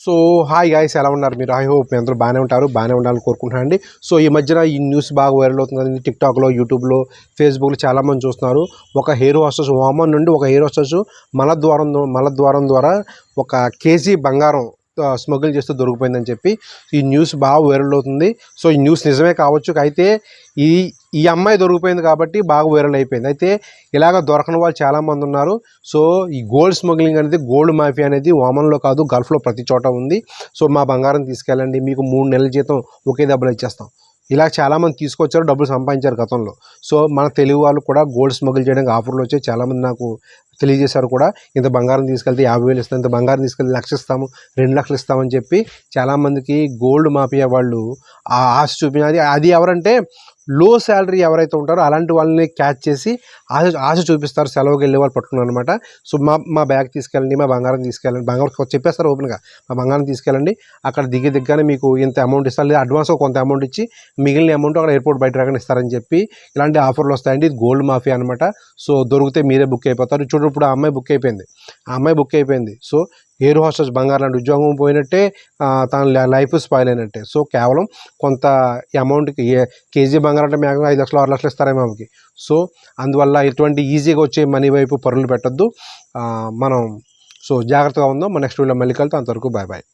So hi guys ఎలా ఉన్నారు మీరు? ఐ హోప్ మీ అందరూ బాగానే ఉంటారు బాగానే ఉండాలని కోరుకుంటున్నానండి సో ఈ మధ్యన ఈ న్యూస్ బాగా వైరల్ అవుతుంది కదండి టిక్టాక్లో యూట్యూబ్లో ఫేస్బుక్లో చాలామంది చూస్తున్నారు. ఒక హెయిర్ హాస్టర్స్ ఓమన్ నుండి ఒక హెయిర్ హాస్టర్స్ మల ద్వారం మల ద్వారం ద్వారా ఒక కేజీ బంగారం స్మగుల్ చేస్తూ దొరికిపోయిందని చెప్పి ఈ న్యూస్ బాగా వైరల్ అవుతుంది. సో ఈ న్యూస్ నిజమే కావచ్చు. అయితే ఈ ఈ అమ్మాయి దొరికిపోయింది కాబట్టి బాగా వైరల్ అయిపోయింది. అయితే ఇలాగ దొరకని వాళ్ళు చాలామంది ఉన్నారు. సో ఈ గోల్డ్ స్మగ్లింగ్ అనేది గోల్డ్ మాఫియా అనేది ఓమన్లో కాదు గల్ఫ్లో ప్రతి చోట ఉంది. సో మా బంగారం తీసుకెళ్ళండి మీకు మూడు నెలల జీతం ఒకే దెబ్బలు ఇచ్చేస్తాం. ఇలా చాలామంది తీసుకొచ్చారు డబ్బులు సంపాదించారు గతంలో. సో మన తెలుగు వాళ్ళు కూడా గోల్డ్ స్మగుల్ చేయడానికి ఆఫర్లు వచ్చాయి. చాలామంది నాకు తెలియజేశారు కూడా. ఇంత బంగారం తీసుకెళ్తే యాభై వేలు ఇస్తాం ఇంత బంగారం తీసుకెళ్తే లక్ష ఇస్తాము రెండు లక్షలు ఇస్తామని చెప్పి చాలామందికి గోల్డ్ మాఫియా వాళ్ళు ఆ ఆశ చూపినది అది ఎవరంటే లో శాలరీ ఎవరైతే ఉంటారో అలాంటి వాళ్ళని క్యాచ్ చేసి ఆశ ఆశ చూపిస్తారు సెలవుకి వెళ్ళే వాళ్ళు పట్టుకున్నారు అనమాట సో మా మా బ్యాగ్ తీసుకెళ్ళండి మా బంగారం తీసుకెళ్ళండి. బంగారం చెప్పేస్తారు ఓపెన్గా మా బంగారం తీసుకెళ్ళండి అక్కడ దిగి దిగ్గానే మీకు ఇంత అమౌంట్ ఇస్తారు లేదా అడ్వాన్స్ కొంత అమౌంట్ ఇచ్చి మిగిలిన అమౌంట్ అక్కడ ఎయిర్పోర్ట్ బయట రాగానే ఇస్తారని చెప్పి ఇలాంటి ఆఫర్లు వస్తాయండి. ఇది గోల్డ్ మాఫియా అనమాట సో దొరికితే మీరే బుక్ అయిపోతారు. చూడండి ఇప్పుడు ఆ అమ్మాయి బుక్ అయిపోయింది. ఆ అమ్మాయి బుక్ అయిపోయింది. సో ఎయిర్ హోస్టెస్ బంగారం లాంటి ఉద్యోగం పోయినట్టే తన లైఫ్ స్పాయిల్ అయినట్టే. సో కేవలం కొంత అమౌంట్కి కేజీ బంగారం అంటే మ్యాక్సిమం ఐదు లక్షలు ఆరు లక్షలు ఇస్తారేమో ఆమెకి. సో అందువల్ల ఇటువంటి ఈజీగా వచ్చే మనీ వైపు పరులు పెట్టద్దు. మనం సో జాగ్రత్తగా ఉందాం. మన నెక్స్ట్ వీడియో మళ్ళీ కలుద్దాం. అంతవరకు బాయ్ బాయ్